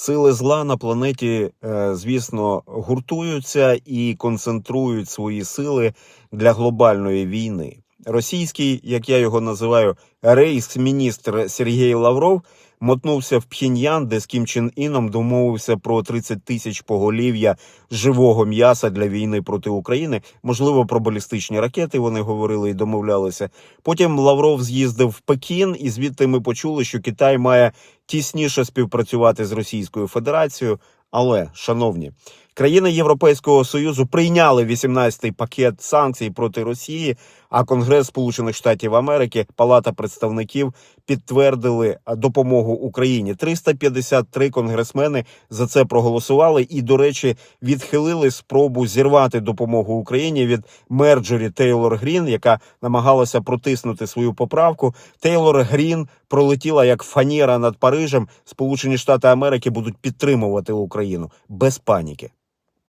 Сили зла на планеті, е, звісно, гуртуються і концентрують свої сили для глобальної війни. Російський, як я його називаю, рейс-міністр Сергій Лавров мотнувся в Пхіньян, де з Кім Чен Іном домовився про 30 тисяч поголів'я живого м'яса для війни проти України. Можливо, про балістичні ракети вони говорили і домовлялися. Потім Лавров з'їздив в Пекін, і звідти ми почули, що Китай має тісніше співпрацювати з Російською Федерацією. Але, шановні, країни Європейського союзу прийняли 18-й пакет санкцій проти Росії. А Конгрес Сполучених Штатів Америки, Палата представників підтвердили допомогу Україні. 353 конгресмени за це проголосували і, до речі, відхилили спробу зірвати допомогу Україні від Мерджорі Тейлор Грін, яка намагалася протиснути свою поправку. Тейлор Грін пролетіла як фаніра над Парижем. Сполучені Штати Америки будуть підтримувати Україну без паніки.